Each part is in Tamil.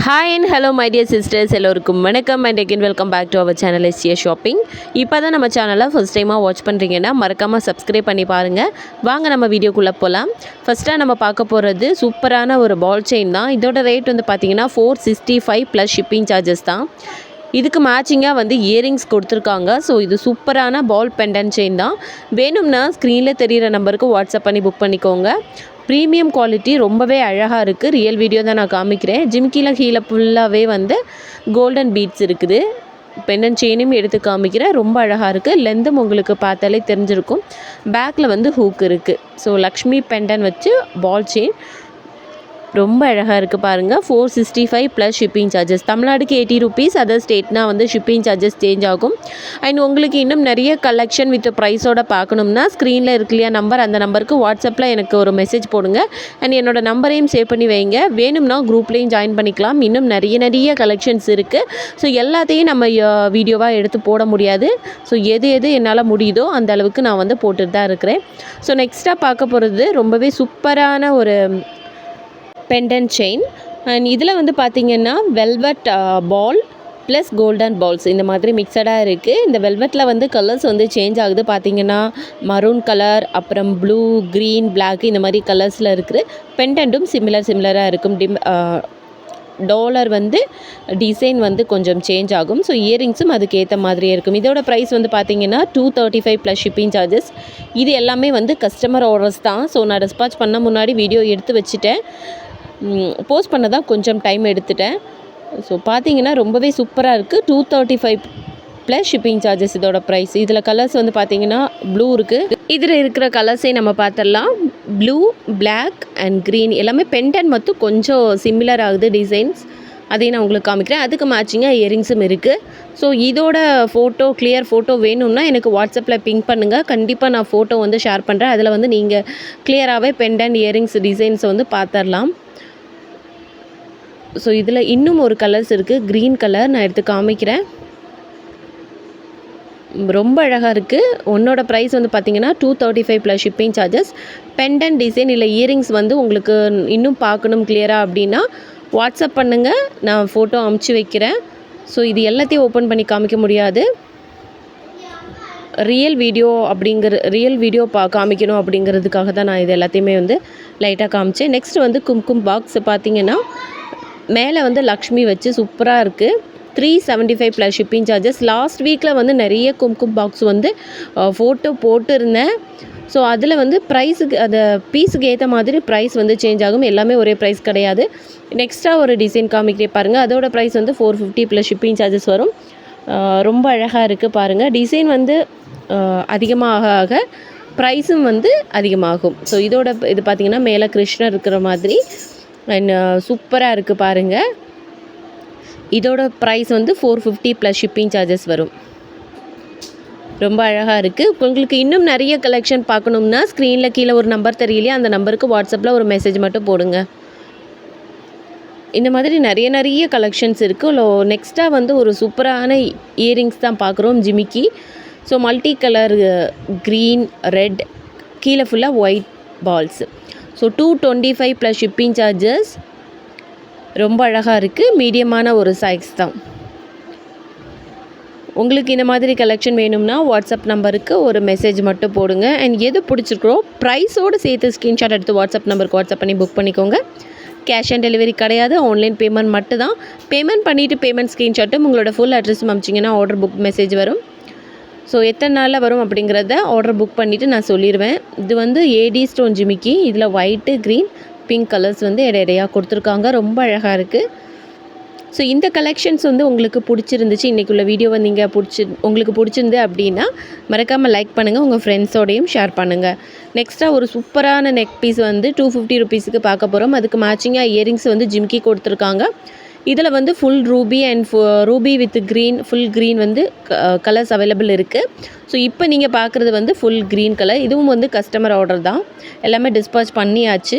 Hi and hello my dear sisters எல்லோருக்கும் வணக்கம். And again welcome back to our channel STA shopping இப்போ தான் நம்ம சேனலை ஃபஸ்ட் டைமாக வாட்ச் பண்ணுறீங்கன்னா மறக்காமல் சப்ஸ்கிரைப் பண்ணி பாருங்கள் வாங்க நம்ம வீடியோக்குள்ளே போகலாம் ஃபஸ்ட்டாக நம்ம பார்க்க போகிறது சூப்பரான ஒரு பால் செயின் தான். இதோட ரேட் வந்து பார்த்தீங்கன்னா four sixty five plus shipping charges தான். இதுக்கு மேட்சிங்காக வந்து இயரிங்ஸ் கொடுத்துருக்காங்க. ஸோ இது சூப்பரான பால் பெண்டன் செயின் தான். வேணும்னா ஸ்க்ரீனில் தெரிகிற நம்பருக்கு வாட்ஸ்அப் பண்ணி புக் பண்ணிக்கோங்க. ப்ரீமியம் குவாலிட்டி ரொம்பவே அழகாக இருக்குது ரியல் வீடியோ தான் நான் காமிக்கிறேன். ஜிம்கியில் கீழே ஃபுல்லாகவே வந்து கோல்டன் பீட்ஸ் இருக்குது. பெண்டன் செயினும் எடுத்து காமிக்கிறேன். ரொம்ப அழகாக இருக்குது லெந்தும் உங்களுக்கு பார்த்தாலே தெரிஞ்சிருக்கும். பேக்கில் வந்து ஹூக் இருக்குது ஸோ லக்ஷ்மி பெண்டன் வச்சு பால் செயின் ரொம்ப அழகாக இருக்குது பாருங்கள் four sixty five plus shipping charges தமிழ்நாடுக்கு eighty rupees other ஸ்டேட்னா வந்து ஷிப்பிங் சார்ஜஸ் சேஞ்ச் ஆகும். அண்ட் உங்களுக்கு இன்னும் நிறைய கலெக்ஷன் வித் ப்ரைஸோட பார்க்கணும்னா ஸ்க்ரீனில் இருக்கு இல்லையா நம்பர் அந்த நம்பருக்கு வாட்ஸ்அப்பில் எனக்கு ஒரு மெசேஜ் போடுங்க. அண்ட் என்னோட நம்பரையும் சேவ் பண்ணி வைங்க. வேணும்னா குரூப்லேயும் ஜாயின் பண்ணிக்கலாம். இன்னும் நிறைய நிறைய கலெக்ஷன்ஸ் இருக்குது ஸோ எல்லாத்தையும் நம்ம வீடியோவாக எடுத்து போட முடியாது. ஸோ எது எது என்னால் முடியுதோ அந்த அளவுக்கு நான் வந்து போட்டுட்டு தான் இருக்கிறேன். ஸோ நெக்ஸ்ட்டாக பார்க்க போகிறது ரொம்பவே சூப்பரான ஒரு பெண்டன் செயின் அண்ட் இதில் வந்து பார்த்திங்கன்னா velvet ball plus golden balls இந்த மாதிரி மிக்சடாக இருக்குது இந்த வெல்வெட்டில் வந்து கலர்ஸ் வந்து சேஞ்ச் ஆகுது. பார்த்திங்கன்னா மரூன் கலர் அப்புறம் ப்ளூ க்ரீன் பிளாக் இந்த மாதிரி கலர்ஸில் இருக்குது பெண்டன்ட்டும் சிமிலர் சிமிலராக இருக்கும். டிம் டாலர் uh, வந்து டிசைன் வந்து கொஞ்சம் சேஞ்ச் ஆகும். ஸோ இயரிங்ஸும் அதுக்கேற்ற மாதிரியே இருக்கும். இதோட ப்ரைஸ் வந்து பார்த்தீங்கன்னா two thirty five plus shipping charges இது எல்லாமே வந்து கஸ்டமர் ஆர்டர்ஸ் தான். ஸோ நான் டிஸ்பாச் பண்ண முன்னாடி வீடியோ எடுத்து வச்சுட்டேன். போஸ்ட் பண்ண தான் கொஞ்சம் டைம் எடுத்துட்டேன். ஸோ பார்த்தீங்கன்னா ரொம்பவே சூப்பராக இருக்குது two thirty five plus shipping charges இதோட ப்ரைஸ் இதில் கலர்ஸ் வந்து பார்த்தீங்கன்னா ப்ளூ இருக்குது இதில் இருக்கிற கலர்ஸே நம்ம பார்த்துடலாம் ப்ளூ பிளாக் அண்ட் க்ரீன் எல்லாமே பென்டன் மட்டும் கொஞ்சம் சிமிலர் ஆகுது டிசைன்ஸ் அதையும் நான் உங்களுக்கு காமிக்கிறேன். அதுக்கு மேட்சிங்காக இயரிங்ஸும் இருக்குது ஸோ இதோட ஃபோட்டோ கிளியர் ஃபோட்டோ வேணும்னா எனக்கு வாட்ஸ்அப்பில் பிங்க் பண்ணுங்கள் கண்டிப்பாக நான் ஃபோட்டோ வந்து ஷேர் பண்ணுறேன் அதில் வந்து நீங்கள் கிளியராகவே பென்டன் இயரிங்ஸ் டிசைன்ஸை வந்து பார்த்துடலாம் ஸோ இதில் இன்னும் ஒரு கலர்ஸ் இருக்குது க்ரீன் கலர் நான் எடுத்து காமிக்கிறேன். ரொம்ப அழகாக இருக்குது உன்னோட ப்ரைஸ் வந்து பார்த்தீங்கன்னா two thirty five plus shipping charges pendant design இல்லை இயரிங்ஸ் வந்து உங்களுக்கு இன்னும் பார்க்கணும் கிளியராக அப்படின்னா வாட்ஸ்அப் பண்ணுங்கள் நான் ஃபோட்டோ அமுச்சு வைக்கிறேன். ஸோ இது எல்லாத்தையும் ஓப்பன் பண்ணி காமிக்க முடியாது. ரியல் வீடியோ அப்படிங்கிற ரியல் வீடியோ பா காமிக்கணும் அப்படிங்கிறதுக்காக தான் நான் இது எல்லாத்தையுமே வந்து லைட்டாக காமிச்சேன். நெக்ஸ்ட் வந்து கும்கும் பாக்ஸ் பார்த்தீங்கன்னா மேலே வந்து லக்ஷ்மி வச்சு சூப்பராக இருக்குது three seventy five plus shipping charges last வீக்கில் வந்து நிறைய கும்கும் பாக்ஸ் வந்து ஃபோட்டோ போட்டிருந்தேன். ஸோ அதில் வந்து ப்ரைஸுக்கு அந்த பீஸுக்கு ஏற்ற மாதிரி ப்ரைஸ் வந்து சேஞ்ச் ஆகும். எல்லாமே ஒரே ப்ரைஸ் கிடையாது. நெக்ஸ்ட்டாக ஒரு டிசைன் காமிக்கிறே பாருங்கள் அதோட ப்ரைஸ் வந்து four fifty plus shipping charges வரும். ரொம்ப அழகாக இருக்குது பாருங்கள் டிசைன் வந்து அதிகமாக ஆக ப்ரைஸும் வந்து அதிகமாகும். ஸோ இதோட இது பார்த்திங்கன்னா மேலே கிருஷ்ணர் இருக்கிற மாதிரி. Uh, சூப்பராக இருக்குது பாருங்கள் இதோட ப்ரைஸ் வந்து four fifty plus shipping charges வரும். ரொம்ப அழகாக இருக்குது உங்களுக்கு இன்னும் நிறைய கலெக்ஷன் பார்க்கணும்னா ஸ்க்ரீனில் கீழே ஒரு நம்பர் தெரியலையா அந்த நம்பருக்கு வாட்ஸ்அப்பில் ஒரு மெசேஜ் மட்டும் போடுங்க. இந்த மாதிரி நிறைய நிறைய கலெக்ஷன்ஸ் இருக்குது நெக்ஸ்ட்டாக வந்து ஒரு சூப்பரான இயரிங்ஸ் தான் பார்க்குறோம் ஜிமிக்கி. So multi colour green red கீழே ஃபுல்லாக white balls so two twenty five plus shipping charges ரொம்ப அழகாக இருக்குது மீடியமான ஒரு சைஸ் தான். உங்களுக்கு இந்த மாதிரி கலெக்ஷன் வேணும்னா வாட்ஸ்அப் நம்பருக்கு ஒரு மெசேஜ் மட்டும் போடுங்க. அண்ட் எது பிடிச்சிருக்கிறோ ப்ரைஸோடு சேர்த்து ஸ்க்ரீன்ஷாட் எடுத்து வாட்ஸ்அப் நம்பருக்கு வாட்ஸ்அப் பண்ணி புக் பண்ணிக்கோங்க. கேஷ் ஆன் டெலிவரி கிடையாது. ஆன்லைன் பேமெண்ட் மட்டும் தான் பேமெண்ட் பண்ணிவிட்டு பேமெண்ட் ஸ்க்ரீன்ஷாட்டும் உங்களோட ஃபுல் அட்ரஸும் அமிச்சிங்கன்னா ஆர்டர் புக் மெசேஜ் வரும். ஸோ எத்தனை நாளில் வரும் அப்படிங்கிறத ஆர்டர் புக் பண்ணிவிட்டு நான் சொல்லிடுவேன் இது வந்து ஏடி ஸ்டோன் ஜிமிக்கி இதில் ஒயிட்டு க்ரீன் பிங்க் கலர்ஸ் வந்து இடையிடையாக கொடுத்துருக்காங்க. ரொம்ப அழகாக இருக்குது ஸோ இந்த கலெக்ஷன்ஸ் வந்து உங்களுக்கு பிடிச்சிருந்துச்சு இன்றைக்குள்ள வீடியோவை நீங்கள் பிடிச்சி உங்களுக்கு பிடிச்சிருந்து அப்படின்னா மறக்காமல் லைக் பண்ணுங்கள் உங்கள் ஃப்ரெண்ட்ஸோடையும் ஷேர் பண்ணுங்கள் நெக்ஸ்ட்டாக ஒரு சூப்பரான நெக் பீஸ் வந்து டூ ஃபிஃப்டி ருபீஸுக்கு பார்க்க போகிறோம் அதுக்கு மேட்சிங்காக இயரிங்ஸ் வந்து ஜிம்கி கொடுத்துருக்காங்க. இதில் வந்து full ruby and ruby with green full green வந்து கலர்ஸ் அவைலபிள் இருக்குது ஸோ இப்போ நீங்கள் பார்க்குறது வந்து ஃபுல் க்ரீன் கலர் இதுவும் வந்து கஸ்டமர் ஆர்டர் தான். எல்லாமே டிஸ்பாச் பண்ணியாச்சு.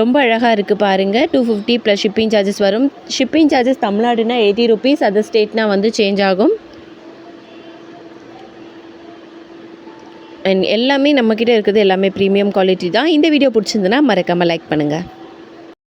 ரொம்ப அழகாக இருக்குது பாருங்கள் two fifty plus shipping charges வரும். ஷிப்பிங் சார்ஜஸ் தமிழ்நாடுனா எயிட்டி ருபீஸ் அதர் ஸ்டேட்னா வந்து சேஞ்ச் ஆகும். அண்ட் எல்லாமே நம்மக்கிட்ட இருக்கிறது எல்லாமே ப்ரீமியம் குவாலிட்டி தான். இந்த வீடியோ பிடிச்சிருந்துன்னா மறக்காமல் லைக் பண்ணுங்கள்